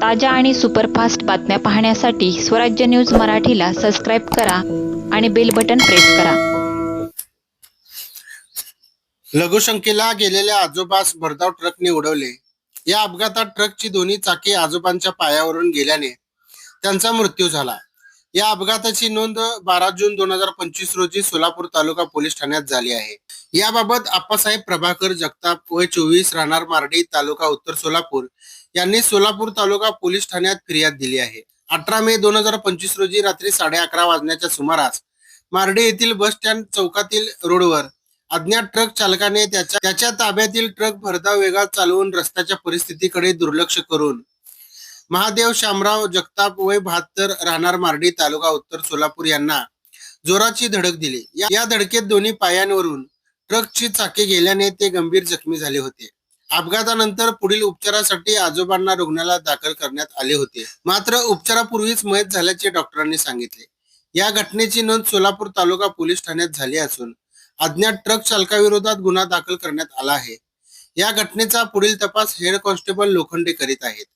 ताज्या आणि सुपरफास्ट बातम्या पाहण्यासाठी स्वराज्य न्यूज मराठीला सबस्क्राईब करा आणि बेल बटन प्रेस करा. लघुशंकेला गेलेल्या आजोबास भरधाव ट्रकने उडवले या अपघातात ट्रकची दोन्ही चाकी आजोबांच्या पायावरून गेल्याने त्यांचा मृत्यू झाला. या अपघाताची नोंद बारा जून दोन हजार पंचवीस रोजी सोलापूर तालुका पोलीस ठाण्यात झाली आहे. याबाबत आप्पासाहेब प्रभाकर जगताप वय चोवीस राहणार मार्डी तालुका उत्तर सोलापूर यांनी सोलापूर तालुका पोलीस ठाण्यात फिर्याद दिली आहे. अठरा मे दोन हजार पंचवीस रोजी रात्री साडे अकरा वाजण्याच्या सुमारास मार्डी येथील बस स्टँड चौकातील रोडवर अज्ञात ट्रक चालकाने त्याच्या त्याच्या ताब्यातील ट्रक भरधाव वेगात चालवून रस्त्याच्या परिस्थितीकडे दुर्लक्ष करून महादेव शामराव जगताप वय बहात्तर राहणार मार्डी तालुका उत्तर सोलापूर यांना जोराची धडक दिली. या- या धडकेत दोन्ही पायांवरून ट्रकची चाके गेल्याने ते गंभीर जखमी झाले होते. अपघातानंतर पुढील उपचारासाठी आजोबांना रुग्णालयात दाखल करण्यात आले होते. मात्र उपचारापूर्वीच मयत झाल्याचे डॉक्टरांनी सांगितले. या घटनेची नोंद सोलापूर तालुका पोलीस ठाण्यात झाली असून अज्ञात ट्रक चालकाविरोधात गुन्हा दाखल करण्यात आला आहे. या घटनेचा पुढील तपास हेड कॉन्स्टेबल लोखंडे करीत आहेत.